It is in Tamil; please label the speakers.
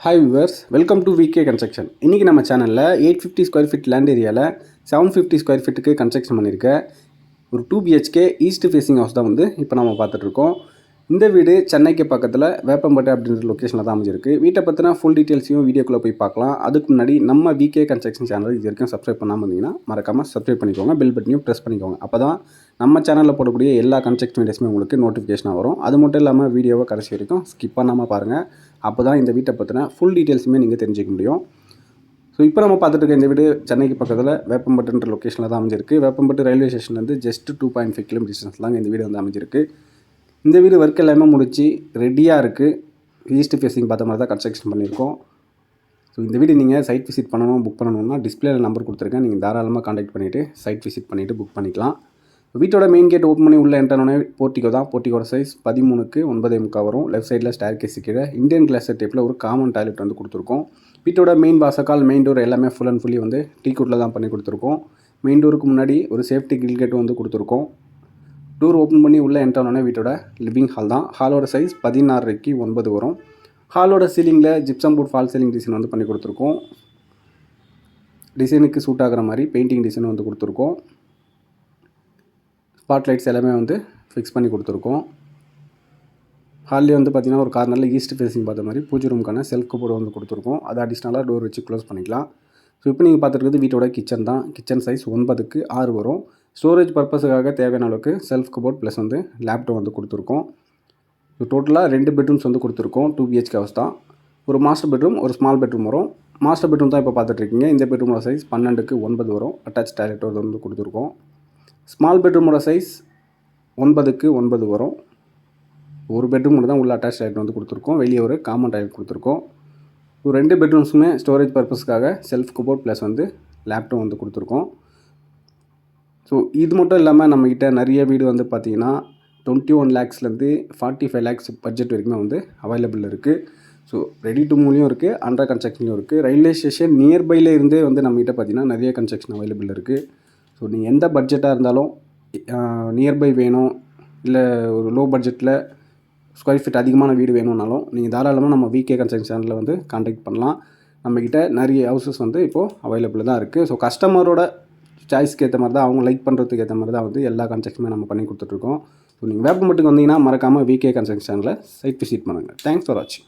Speaker 1: Hi viewers welcome to VK construction இன்றைக்கி நம்ம சேனலில் eight fifty square feet land ஏரியாவில் செவன் ஃபிஃப்டி ஸ்கொயர் ஃபீட்டுக்கு கன்ஸ்ட்ரக்ஷன் பண்ணியிருக்க. ஒரு two BHK east facing house தான் வந்து இப்போ நம்ம பார்த்துட்ருக்கோம் இந்த வீடு சென்னைக்கு பக்கத்தில் வேப்பம்பட்டு அப்படின்ற லொக்கேஷனில் தான் அமைஞ்சிருக்கு. வீட்டை பற்றின ஃபுல் டீட்டெயில்ஸையும் வீடியோக்குள்ளே போய் பார்க்கலாம். அதுக்கு முன்னாடி நம்ம விகே கன்ஸ்ட்ரக்ஷன் சேனல் இது வரைக்கும் சப்ஸ்கிரைப் பண்ணாமல் இருந்தீங்கன்னா மறக்காமல் சப்ஸ்கிரைப் பண்ணிக்கோங்க பெல் பட்டனையும் ப்ரெஸ் பண்ணிக்கோங்க. அப்போ தான் நம்ம சேனலில் போடக்கூடிய எல்லா கன்ஸ்ட்ரக்ஷன் வீடியோஸுமே உங்களுக்கு நோட்டிஃபிகேஷனாக வரும். அது மட்டும் இல்லாமல் வீடியோவை கடைசி வரைக்கும் ஸ்கிப் பண்ணாமல் பாருங்கள் அப்போ தான் இந்த வீட்டை பற்றின ஃபுல் டீட்டெயில்ஸுமே நீங்கள் தெரிஞ்சிக்க முடியும். ஸோ இப்போ நம்ம பார்த்துட்டு இருக்க இந்த வீடு சென்னைக்கு பக்கத்தில் வேப்பம்பட்டுன்ற லொக்கேஷனில் தான் அமைஞ்சிருக்கு. வேப்பம்பட்டு ரயில்வே ஸ்டேஷன்லேருந்து just two point five kilometre distance தாங்க இந்த வீடு வந்து அமைஞ்சிருக்கு. இந்த வீடு ஒர்க் எல்லாமே முடிச்சு ரெடியாக இருக்குது ஈஸ்ட் ஃபேஸிங் பார்த்த மாதிரி தான் கன்ஸ்ட்ரக்ஷன் பண்ணியிருக்கோம். ஸோ இந்த வீடு நீங்கள் சைட் விசிட் பண்ணணும் புக் பண்ணணும்னா டிஸ்பிளேல நம்பர் கொடுத்துருக்கேன். நீங்கள் தாராளமாக காண்டாக்ட் பண்ணிவிட்டு சைட் விசிட் பண்ணிவிட்டு புக் பண்ணிக்கலாம். வீட்டோட மெயின் கேட் ஓப்பன் பண்ணி உள்ளே என்ட்ரானே போர்ட்டிகோ தான். போர்ட்டிகோட சைஸ் பதிமூணுக்கு ஒன்பதே முக்கால் வரும். லெஃப்ட் சைடில் ஸ்டேர் கேஸ் கீழே இந்தியன் கிளாஸ் டைப்பில் ஒரு காமன் டாய்லெட் வந்து கொடுத்துருக்கோம். வீட்டோட மெயின் வாசக்கால் மெயின் டோர் எல்லாமே ஃபுல் அண்ட் ஃபுல்லி வந்து டீ கூட்டில் தான் பண்ணி கொடுத்துருக்கோம். மெயின் டோருக்கு முன்னாடி ஒரு சேஃப்டி கில் கேட்டும் வந்து கொடுத்துருக்கோம். டோர் ஓப்பன் பண்ணி உள்ளே என்ட்ரானோடனே வீட்டோட லிவிங் ஹால் தான். ஹாலோட சைஸ் பதினாறுக்கு ஒன்பது வரும். ஹாலோட சீலிங்கில் gypsum board false ceiling design வந்து பண்ணி கொடுத்துருக்கோம். டிசைனுக்கு சூட் ஆகிற மாதிரி பெயிண்டிங் டிசைன் வந்து கொடுத்துருக்கோம். ஸ்பாட் லைட்ஸ் எல்லாமே வந்து ஃபிக்ஸ் பண்ணி கொடுத்துருக்கோம். ஹால்லே வந்து பார்த்திங்கன்னா ஒரு கார்னரில் ஈஸ்ட் ஃபேஸிங் பார்த்த மாதிரி பூஜை ரூமுக்கான செல்ஃப் கபோர்டு வந்து கொடுத்துருக்கோம். அதை அடிஷ்னலாக டோர் வச்சு க்ளோஸ் பண்ணிக்கலாம். ஸோ இப்போ நீங்கள் பார்த்துருக்குறது வீட்டோட கிச்சன் தான். கிச்சன் சைஸ் ஒன்பதுக்கு ஆறு வரும். ஸ்டோரேஜ் பர்பஸுக்காக தேவையான அளவுக்கு செல்ஃப் கபோர்ட் ப்ளஸ் வந்து லேப்டாப் வந்து கொடுத்துருக்கோம். ஸோ டோட்டலாக ரெண்டு பெட்ரூம்ஸ் வந்து கொடுத்துருக்கோம் டூ பிஹெச்கே ஹவுஸ் தான். ஒரு மாஸ்டர் பெட்ரூம் ஒரு ஸ்மால் பெட்ரூம் வரும். மாஸ்டர் பெட்ரூம் தான் இப்போ பார்த்துட்ருக்கீங்க. இந்த பெட்ரூமோட சைஸ் பன்னெண்டுக்கு ஒன்பது வரும். அட்டாச் டாய்லெட் வந்து கொடுத்துருக்கோம். ஸ்மால் பெட்ரூமோட சைஸ் ஒன்பதுக்கு ஒன்பது வரும். ஒரு பெட்ரூம் தான் உள்ள அட்டாச் டாய்லெட் வந்து கொடுத்துருக்கோம். வெளியே ஒரு காமன் டாய்லெட் கொடுத்துருக்கோம். ஸோ ரெண்டு பெட்ரூம்ஸுமே ஸ்டோரேஜ் பர்பஸ்க்காக செல்ஃப் கபோர்ட் ப்ளஸ் வந்து லேப்டாப் வந்து கொடுத்துருக்கோம். ஸோ இது மட்டும் இல்லாமல் நம்மக்கிட்ட நிறைய வீடு வந்து பார்த்திங்கன்னா டுவெண்ட்டி ஒன் லேக்ஸ்லேருந்து ஃபார்ட்டி ஃபைவ் லேக்ஸ் பட்ஜெட் வரைக்குமே வந்து அவைலபிள் இருக்குது ஸோ ரெடி டு மூலியும் இருக்குது அண்டர் கன்ஸ்ட்ரக்ஷன்லையும் இருக்குது ரயில்வே ஸ்டேஷன் நியர்பையில் இருந்தே வந்து நம்மகிட்ட பார்த்திங்கன்னா நிறைய கன்ஸ்ட்ரக்ஷன் அவைலபிள் இருக்குது ஸோ நீங்கள் எந்த பட்ஜெட்டாக இருந்தாலும் நியர்பை வேணும் இல்லை ஒரு லோ பட்ஜெட்டில் ஸ்கொயர் ஃபீட் அதிகமான வீடு வேணும்னாலும் நீங்கள் தாராளமாக நம்ம விகே கன்ஸ்ட்ரக்ஷன் சேனலில் வந்து கான்டாக்ட் பண்ணலாம். நம்மக்கிட்ட நிறைய ஹவுசஸ் வந்து இப்போது அவைலபிள் தான் இருக்குது ஸோ கஸ்டமரோட சாய்ஸ்க்கு ஏற்ற மாதிரி தான் அவங்க லைக் பண்ணுறதுக்கு ஏற்ற மாதிரி தான் வந்து எல்லா கன்ஸ்ட்ரக்ஷனுமே நம்ம பண்ணி கொடுத்துட்ருக்கோம் ஸோ நீங்கள் வேப்பம்பட்டுக்கு வந்தீங்கன்னா மறக்காமல் விகே கன்ஸ்ட்ரக்ஷன் சேனலில் சைட் விசிட் பண்ணுங்கள் தேங்க்ஸ் ஃபார் வாட்சிங்